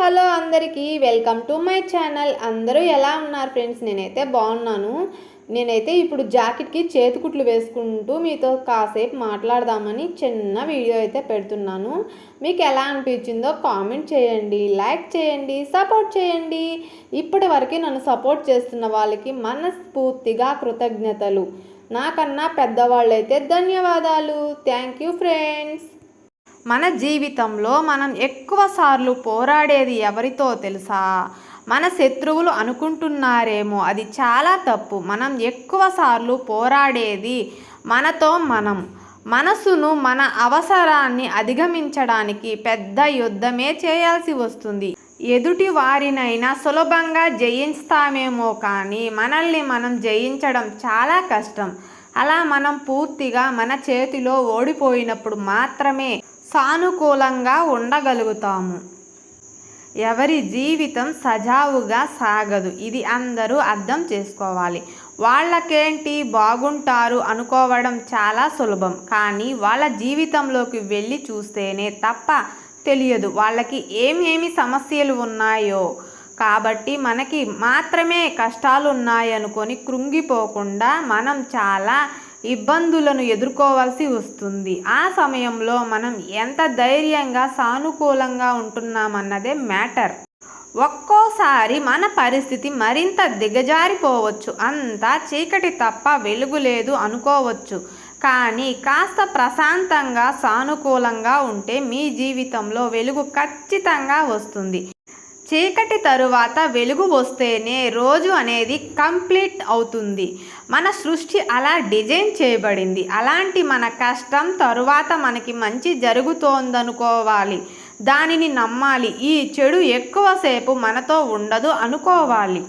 Hello అందరికీ welcome to my channel. అందరూ ఎలా ఉన్నారు ఫ్రెండ్స్? నేనైతే బాగున్నాను. నేనైతే ఇప్పుడు జాకెట్కి చేతికుట్లు వేసుకుంటూ మీతో కాసేపు మాట్లాడదామని చిన్న వీడియో అయితే పెడుతున్నాను. మీకు ఎలా అనిపించిందో కామెంట్ చేయండి లైక్ చేయండి సపోర్ట్ చేయండి. ఇప్పటి వరకు నన్ను సపోర్ట్ చేస్తున్న వాళ్ళకి మనస్ఫూర్తిగా కృతజ్ఞతలు. నాకన్నా పెద్దవాళ్ళైతే ధన్యవాదాలు. Thank you friends. మన జీవితంలో మనం ఎక్కువ సార్లు పోరాడేది ఎవరితో తెలుసా? మన శత్రువులు అనుకుంటున్నారేమో అది చాలా తప్పు. మనం ఎక్కువ సార్లు పోరాడేది మనతో మనం. మనసును మన అవసరాన్ని అధిగమించడానికి పెద్ద యుద్ధమే చేయాల్సి వస్తుంది. ఎదుటి వారినైనా సులభంగా జయిస్తామేమో కానీ మనల్ని మనం జయించడం చాలా కష్టం. అలా మనం పూర్తిగా మన చేతిలో ఓడిపోయినప్పుడు మాత్రమే సానుకూలంగా ఉండగలుగుతాము. ఎవరి జీవితం సజావుగా సాగదు. ఇది అందరూ అర్థం చేసుకోవాలి. వాళ్ళకేంటి బాగుంటారు అనుకోవడం చాలా సులభం. కానీ వాళ్ళ జీవితంలోకి వెళ్ళి చూస్తేనే తప్ప తెలియదు. వాళ్ళకి ఏమేమి సమస్యలు ఉన్నాయో. కాబట్టి మనకి మాత్రమే కష్టాలు ఉన్నాయనుకొని కృంగిపోకుండా మనం చాలా ఇబ్బందులను ఎదుర్కోవాల్సి వస్తుంది. ఆ సమయంలో మనం ఎంత ధైర్యంగా సానుకూలంగా ఉంటున్నామన్నదే మ్యాటర్. ఒక్కోసారి మన పరిస్థితి మరింత దిగజారిపోవచ్చు. అంతా చీకటి తప్ప వెలుగు లేదు అనుకోవచ్చు. కానీ కాస్త ప్రశాంతంగా సానుకూలంగా ఉంటే మీ జీవితంలో వెలుగు ఖచ్చితంగా వస్తుంది. చీకటి తరువాత వెలుగు వస్తేనే రోజు అనేది కంప్లీట్ అవుతుంది. మన సృష్టి అలా డిజైన్ చేయబడింది. అలాంటి మన కష్టం తరువాత మనకి మంచి జరుగుతోందనుకోవాలి. దానిని నమ్మాలి. ఈ చెడు ఎక్కువసేపు మనతో ఉండదు అనుకోవాలి.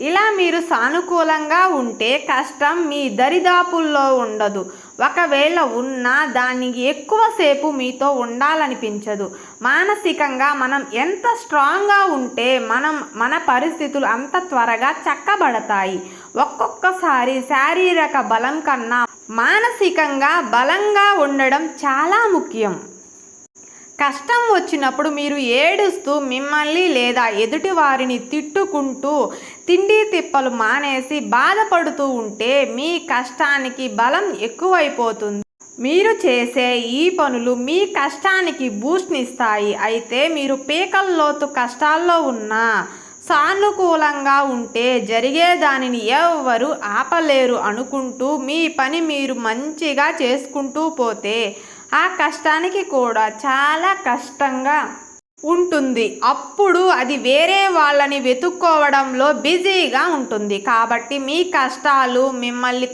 ఇలా మీరు సానుకూలంగా ఉంటే కష్టం మీ దరిదాపుల్లో ఉండదు. ఒకవేళ ఉన్నా దానికి ఎక్కువసేపు మీతో ఉండాలనిపించదు. మానసికంగా మనం ఎంత స్ట్రాంగ్గా ఉంటే మనం మన పరిస్థితులు అంత త్వరగా చక్కబడతాయి. ఒక్కొక్కసారి శారీరక బలం కన్నా మానసికంగా బలంగా ఉండడం చాలా ముఖ్యం. కష్టం వచ్చినప్పుడు మీరు ఏడుస్తూ మిమ్మల్ని లేదా ఎదుటి వారిని తిట్టుకుంటూ తిండి తిప్పలు మానేసి బాధపడుతూ ఉంటే మీ కష్టానికి బలం ఎక్కువైపోతుంది. మీరు చేసే ఈ పనులు మీ కష్టానికి బూస్ట్నిస్తాయి అయితే మీరు పీకల్లోతు కష్టాల్లో ఉన్నా సానుకూలంగా ఉంటే జరిగే దానిని ఎవ్వరు ఆపలేరు అనుకుంటూ మీ పని మీరు మంచిగా చేసుకుంటూ పోతే ఆ కష్టానికి కూడా చాలా కష్టంగా ఉంటుంది. అప్పుడు అది వేరే వాళ్ళని వెతుక్కోవడంలో బిజీగా ఉంటుంది. కాబట్టి మీ కష్టాలు మిమ్మల్ని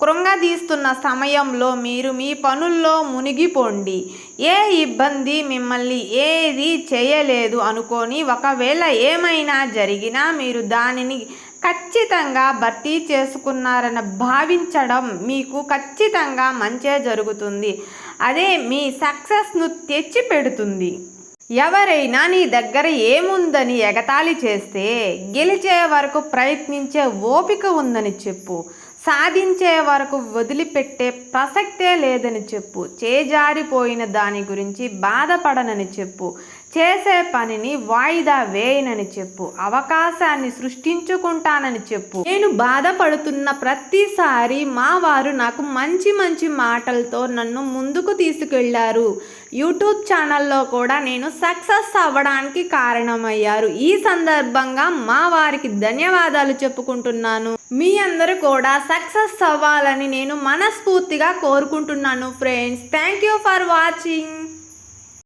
కృంగదీస్తున్న సమయంలో మీరు మీ పనుల్లో మునిగిపోండి. ఏ ఇబ్బంది మిమ్మల్ని ఏది చేయలేదు అనుకొని ఒకవేళ ఏమైనా జరిగినా మీరు దానిని ఖచ్చితంగా భర్తీ చేసుకున్నారని భావించడం మీకు ఖచ్చితంగా మంచే జరుగుతుంది. అదే మీ సక్సెస్ను తెచ్చి పెడుతుంది ఎవరైనా నీ దగ్గర ఏముందని ఎగతాళి చేస్తే గెలిచే వరకు ప్రయత్నించే ఓపిక ఉందని చెప్పు. సాధించే వరకు వదిలిపెట్టే ప్రసక్తే లేదని చెప్పు. చేజారిపోయిన దాని గురించి బాధపడనని చెప్పు. చేసే పనిని వాయిదా వేయనని చెప్పు. అవకాశాన్ని సృష్టించుకుంటానని చెప్పు. నేను బాధపడుతున్న ప్రతిసారి మా వారు నాకు మంచి మంచి మాటలతో నన్ను ముందుకు తీసుకెళ్ళారు. యూట్యూబ్ ఛానల్లో కూడా నేను సక్సెస్ అవ్వడానికి కారణమయ్యారు. ఈ సందర్భంగా మా వారికి ధన్యవాదాలు చెప్పుకుంటున్నాను. మీ అందరూ కూడా సక్సెస్ అవ్వాలని నేను మనస్ఫూర్తిగా కోరుకుంటున్నాను friends thank you for watching